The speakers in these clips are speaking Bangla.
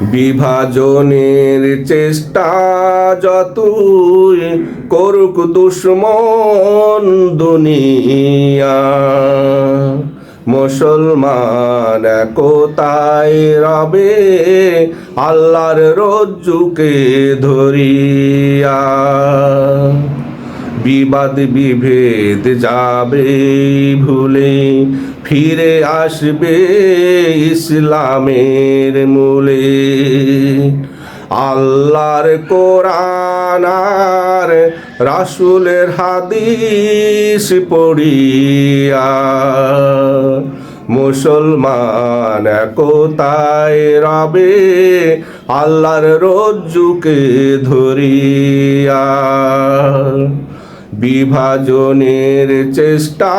বিভাজনের চেষ্টা যতই করুক দুশ্মন দুনিয়া। মুসলমান একতায় রবে আল্লাহর রজ্জুকে ধরিয়া। বিবাদ বিভেদ যাবে ভুলে, ফিরে আসবে ইসলামের মূলে। আল্লাহর কোরআন আর রাসুলের হাদিস পড়িয়া, মুসলমান একতায় রবে আল্লাহর রজ্জুকে ধরিয়া। বিভাজনের চেষ্টা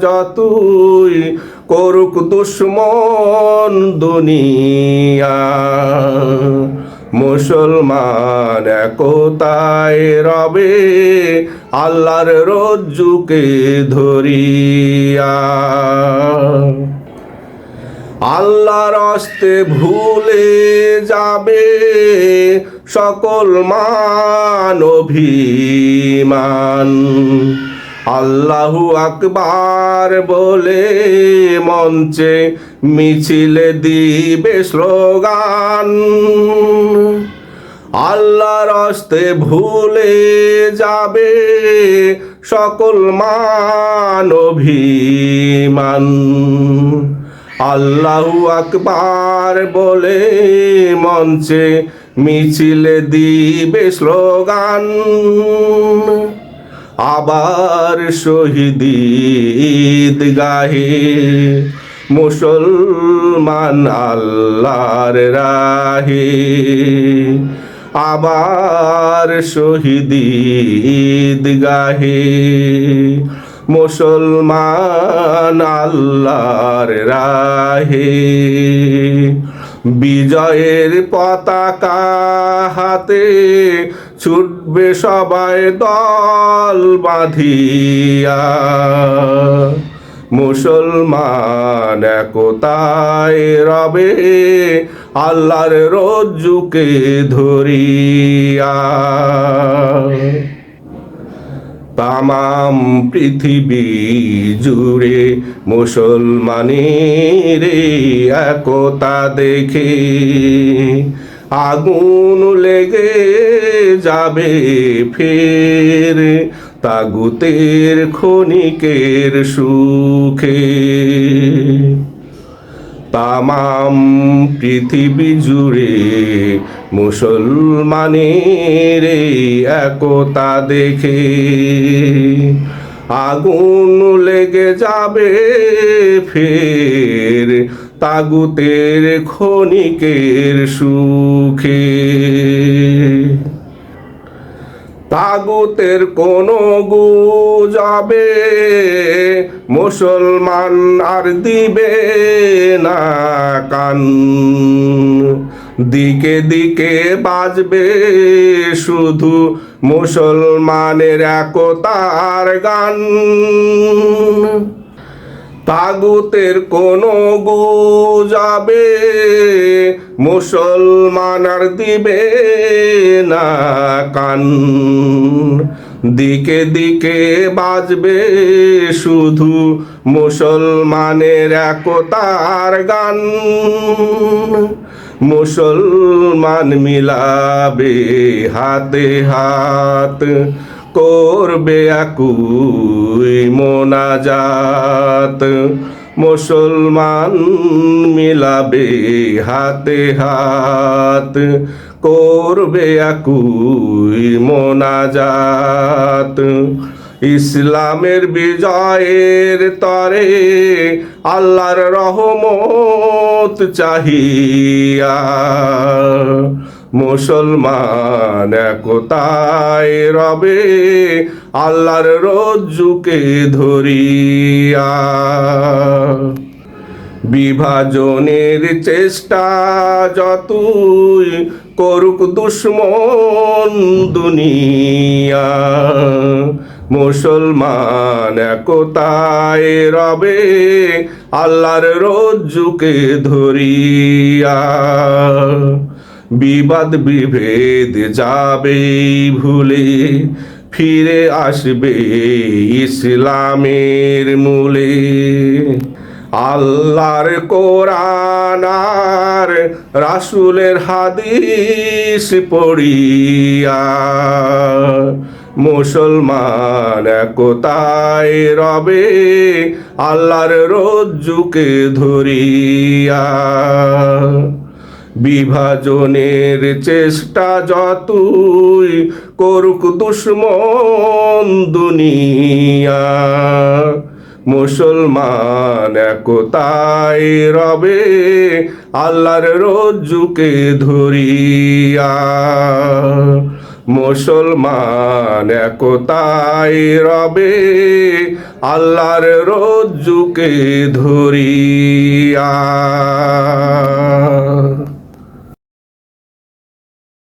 যতই করুক দুশ্মন দুনিয়া। মুসলমান একতায় রবে আল্লাহর রজ্জুকে ধরিয়া। আল্লাহর হস্তে ভুলে যাবে সকল মান অভিমান। আল্লাহু আকবার বলে মঞ্চে মিছিলে দিবে স্লোগান। আল্লাহর হস্তে ভুলে যাবে সকল মান অভিমান। আল্লাহু আকবার বলে মঞ্চে মিছিলে দিবে স্লোগান, আবার শহীদ গাহে মুসলমান আল্লাহর রাহে, আবার শহীদ গাহে মুসলমান আল্লাহর রাহে। বিজয়ের পতাকা হাতে ছুটবে সবাই দল বাঁধিয়া। মুসলমান একতায় রবে আল্লাহর রজ্জুকে ধরিয়া। তামাম পৃথিবী জুড়ে মুসলমানের একতা দেখে আগুন লেগে যাবে ফের তাগুতের ক্ষণিকের সুখে। তামাম পৃথিবী জুড়ে মুসলমানের একতা দেখে আগুন লেগে যাবে ফের তাগুতের ক্ষণিকের সুখে। তাগুতের কোন গু যাবে মুসলমান আর দিবে না কান। দিকে দিকে বাজবে শুধু মুসলমানের একতার গান। তাগুতের কোন কোনো গুজাবে মুসলমান আর দিবে না কান। দিকে দিকে বাজবে শুধু মুসলমানের একতার গান। মুসলমান মিলাবে হাতে হাত করবে আকুই মোনাজাত। মুসলমান মিলাবে হাতে হাত। করবে আকুই মোনাজাত। ইসলামের বিজয়ের তরে আল্লাহর রহমত চাহিয়া। মুসলমান একতায় রবে আল্লাহর রজ্জুকে ধরিয়া। বিভাজনের চেষ্টা যতই করুক দুশ্মন দুনিয়া। মুসলমান একতায় রবে আল্লাহর রজ্জুকে ধরিয়া। বিবাদ বিভেদ যাবে ভুলে, ফিরে আসবে ইসলামের মূলে। আল্লাহর কোরআন আর রাসুলের হাদিস পড়িয়া, মুসলমান একতায় রবে আল্লাহর রজ্জুকে ধরিয়া। বিভাজনের চেষ্টা যতই করুক দুশ্মন দুনিয়া। মুসলমান একতায় রবে আল্লাহর রজ্জুকে ধরিয়া। মুসলমান একতায় রবে আল্লাহর রজ্জুকে ধরিয়া।